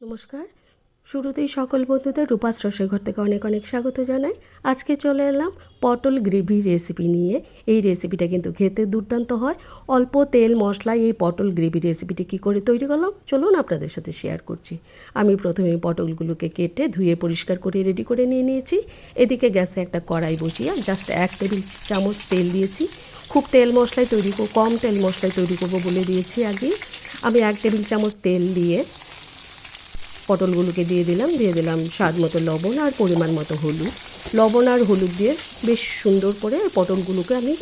নমস্কার। শুরুতেই সকল বন্ধুদের রূপাস রসের থেকে অনেক অনেক স্বাগত জানাই। আজকে চলে এলাম পটল গ্রেভি রেসিপি নিয়ে। এই রেসিপিটা কিন্তু খেতে দুর্দান্ত হয়। অল্প তেল মশলায় এই পটল গ্রেভি রেসিপিটি কী করে তৈরি করলাম চলুন আপনাদের সাথে শেয়ার করছি। আমি প্রথমে পটলগুলোকে কেটে ধুয়ে পরিষ্কার করে রেডি করে নিয়ে নিয়েছি। এদিকে গ্যাসে একটা কড়াই বসিয়ে জাস্ট এক টেবিল চামচ তেল দিয়েছি। খুব তেল মশলায় তৈরি কম তেল মশলায় তৈরি করব বলে দিয়েছি আগে। আমি এক টেবিল চামচ তেল দিয়ে পটলগুলোকে দিয়ে দিলাম দিয়ে দিলাম স্বাদ মতো লবণ আর পরিমাণ মতো হলুদ। লবণ আর হলুদ দিয়ে বেশ সুন্দর করে পটলগুলোকে আমি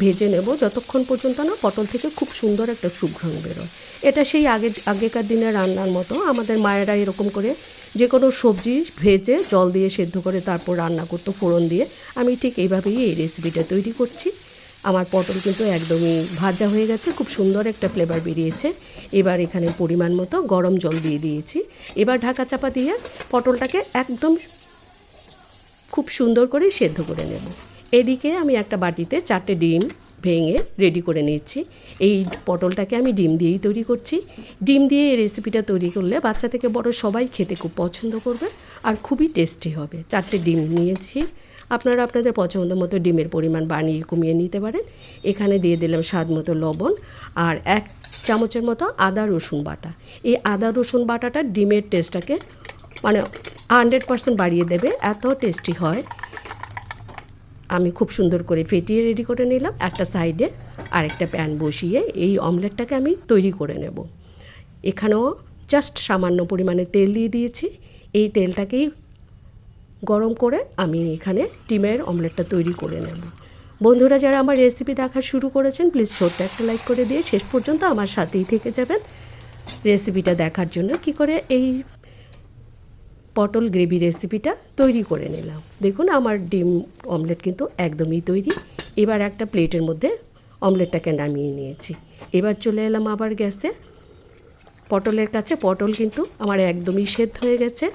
ভেজে নেব। যতক্ষণ পর্যন্ত না পটল থেকে খুব সুন্দর একটা সুঘ্রাণ বেরোয়। এটা সেই আগে, আগেকার দিনের রান্নার মতো। আমাদের মায়েরা এরকম করে যে কোনো সবজি ভেজে জল দিয়ে সেদ্ধ করে তারপর রান্না করতো ফোড়ন দিয়ে। আমি ঠিক এইভাবেই এই রেসিপিটা তৈরি করছি। আমার পটল কিন্তু একদমই ভাজা হয়ে গেছে, খুব সুন্দর একটা ফ্লেভার বেরিয়েছে। এবার এখানে পরিমাণ মতো গরম জল দিয়ে দিয়েছি। এবার ঢাকা চাপা দিয়ে পটলটাকে একদম খুব সুন্দর করে সেদ্ধ করে নেব। এদিকে আমি একটা বাটিতে চারটে ডিম ভেঙে রেডি করে নিচ্ছি এই পটলটাকে আমি ডিম দিয়েই তৈরি করছি। ডিম দিয়ে এই রেসিপিটা তৈরি করলে বাচ্চা থেকে বড় সবাই খেতে খুব পছন্দ করবে আর খুবই টেস্টি হবে। চারটে ডিম নিয়েছি। আপনারা আপনাদের পছন্দ মতো ডিমের পরিমাণ বানিয়ে কমিয়ে নিতে পারেন। এখানে দিয়ে দিলাম স্বাদ মতো লবণ আর এক চামচের মতো আদা রসুন বাটা। এই আদা রসুন বাটাটা ডিমের টেস্টটাকে মানে হান্ড্রেড পারসেন্ট বাড়িয়ে দেবে। এত টেস্টি হয়। আমি খুব সুন্দর করে ফেটিয়ে রেডি করে নিলাম। একটা সাইডে আরেকটা প্যান বসিয়ে এই অমলেটটাকে আমি তৈরি করে নেব। এখানেও জাস্ট সামান্য পরিমাণে তেল দিয়ে দিয়েছি। এই তেলটাকেই গরম করে আমি এখানে ডিমের অমলেটটা তৈরি করে নেব। বন্ধুরা, যারা আমার রেসিপি দেখা শুরু করেছেন প্লিজ ছোট্ট একটা লাইক করে দিয়ে শেষ পর্যন্ত আমার সাথেই থেকে যাবেন। রেসিপিটা দেখার জন্য কি করে এই পটল গ্রেভি রেসিপিটা তৈরি করে নিলাম। দেখুন, আমার ডিম অমলেট কিন্তু একদমই তৈরি। এবার একটা প্লেটের মধ্যে অমলেটটাকে নামিয়ে নিয়েছি। এবার চলে এলাম আবার গ্যাসে। পটলের কাছে পটল কিন্তু আমার একদমই সেদ্ধ হয়ে গেছে।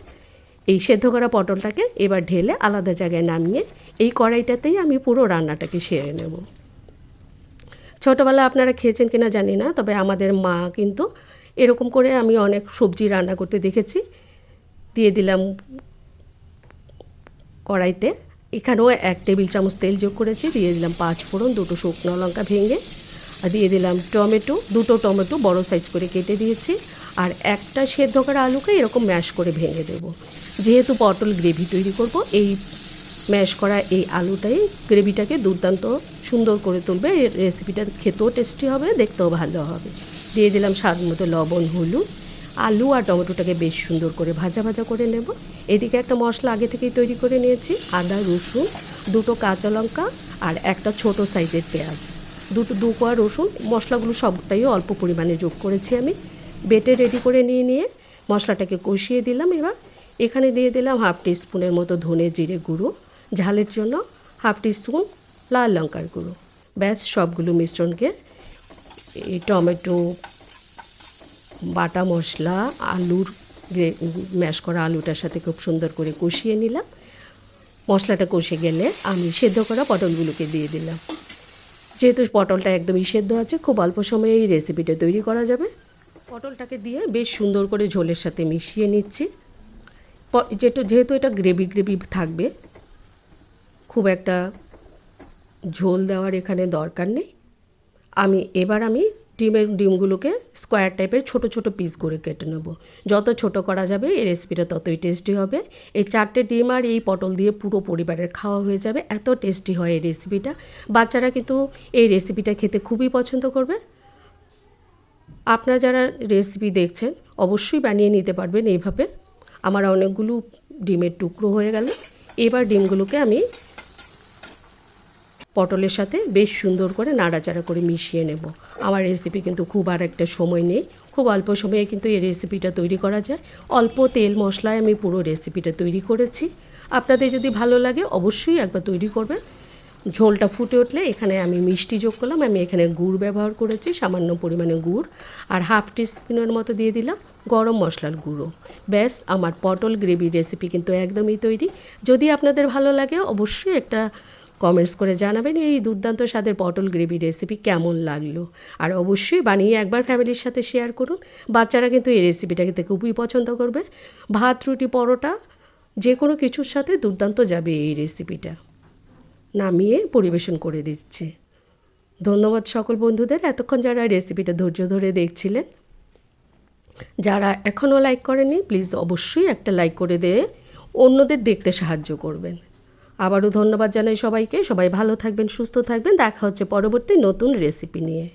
এই সেদ্ধ করা পটলটাকে এবার ঢেলে আলাদা জায়গায় নামিয়ে এই কড়াইটাতেই আমি পুরো রান্নাটাকে সেরে নেব। ছোটোবেলা আপনারা খেয়েছেন কিনা জানি না, তবে আমাদের মা কিন্তু এরকম করে আমি অনেক সবজি রান্না করতে দেখেছি। দিয়ে দিলাম কড়াইতে। এখানেও এক টেবিল চামচ তেল যোগ করেছি। দিয়ে দিলাম পাঁচ ফোড়ন, দুটো শুকনো লঙ্কা ভেঙে দিয়ে দিলাম টমেটো, দুটো টমেটো বড় সাইজ করে কেটে দিয়েছি। আর একটা সেদ্ধ করা আলুকে এরকম ম্যাশ করে ভেঙে দেব। যেহেতু পটল গ্রেভি তৈরি করব, এই ম্যাশ করা এই আলুটাই গ্রেভিটাকে দুর্দান্ত সুন্দর করে তুলবে। এই রেসিপিটা খেতেও টেস্টি হবে, দেখতেও ভালো হবে। দিয়ে দিলাম স্বাদ মতো লবণ, হলুদ। আলু আর টমেটোটাকে বেশ সুন্দর করে ভাজা ভাজা করে নেব। এদিকে একটা মশলা আগে থেকেই তৈরি করে নিয়েছি, আদা, রসুন, দুটো কাঁচা লঙ্কা আর একটা ছোট সাইজের পেঁয়াজ। দুটো দু কোয়া রসুন, মশলাগুলো সবটাই অল্প পরিমাণে যোগ করেছি আমি। বেটে রেডি করে নিয়ে নিয়ে মশলাটাকে কষিয়ে দিলাম এবার। এখানে দিয়ে দিলাম হাফ টি স্পুনের মতো ধনে জিরে গুঁড়ো, ঝালের জন্য হাফ টি স্পুন লাল লঙ্কার গুঁড়ো। ব্যাস, সবগুলো মিশ্রণকে এই টমেটো, বাটা মশলা, আলুর ম্যাশ করা আলুটার সাথে খুব সুন্দর করে কষিয়ে নিলাম। মশলাটা কষে গেলে আমি সেদ্ধ করা পটলগুলোকে দিয়ে দিলাম। যেহেতু পটলটা একদমই সেদ্ধ আছে, খুব অল্প সময়ে এই রেসিপিটা তৈরি করা যাবে। পটলটাকে দিয়ে বেশ সুন্দর করে ঝোলের সাথে মিশিয়ে নিচ্ছি। যেহেতু যেহেতু এটা গ্রেভি গ্রেভি থাকবে, খুব একটা ঝোল দেওয়ার এখানে দরকার নেই। আমি, এবার আমি ডিমের ডিমগুলোকে স্কোয়ার টাইপের ছোট ছোট পিস করে কেটে নেব। যত ছোট করা যাবে এই রেসিপিটা ততই টেস্টি হবে। এই চারটে ডিম আর এই পটল দিয়ে পুরো পরিবারের খাওয়া হয়ে যাবে। এত টেস্টি হয় এই রেসিপিটা বাচ্চারা কিন্তু এই রেসিপিটা খেতে খুবই পছন্দ করবে। আপনারা যারা রেসিপি দেখছেন, অবশ্যই বানিয়ে নিতে পারবেন এইভাবে। আমার অনেকগুলো ডিমের টুকরো হয়ে গেল। এবার ডিমগুলোকে আমি পটলের সাথে বেশ সুন্দর করে নাড়াচাড়া করে মিশিয়ে নেব। আমার রেসিপি কিন্তু খুব আর একটা সময় নেই। খুব অল্প সময়ে কিন্তু এই রেসিপিটা তৈরি করা যায়। অল্প তেল মশলায় আমি পুরো রেসিপিটা তৈরি করেছি। আপনাদের যদি ভালো লাগে অবশ্যই একবার তৈরি করবেন। ঝোলটা ফুটে উঠলে এখানে আমি মিষ্টি যোগ করলাম। আমি এখানে গুড় ব্যবহার করেছি, সামান্য পরিমাণে গুড়। আর হাফ টিস্পুনের মতো দিয়ে দিলাম গরম মশলার গুঁড়ো। ব্যাস, আমার পটল গ্রেভি রেসিপি কিন্তু একদমই তৈরি। যদি আপনাদের ভালো লাগে অবশ্যই একটা কমেন্টস করে জানাবেন এই দুর্দান্ত স্বাদের পটল গ্রেভি রেসিপি কেমন লাগল। আর অবশ্যই বানিয়ে একবার ফ্যামিলির সাথে শেয়ার করুন। বাচ্চারা কিন্তু এই রেসিপিটা খেতে খুবই পছন্দ করবে। ভাত, রুটি, পরোটা যে কোনো কিছুর সাথে দুর্দান্ত যাবে এই রেসিপিটা নামিয়ে পরিবেশন করে দিচ্ছি। ধন্যবাদ সকল বন্ধুদের। এতক্ষণ যারা রেসিপিটা ধৈর্য ধরে দেখছিলেন, যারা এখনও লাইক করেনি প্লিজ অবশ্যই একটা লাইক করে দিয়ে অন্যদের দেখতে সাহায্য করবেন। আবারও ধন্যবাদ জানাই সবাইকে। সবাই ভালো থাকবেন, সুস্থ থাকবেন। দেখা হচ্ছে পরবর্তী নতুন রেসিপি নিয়ে।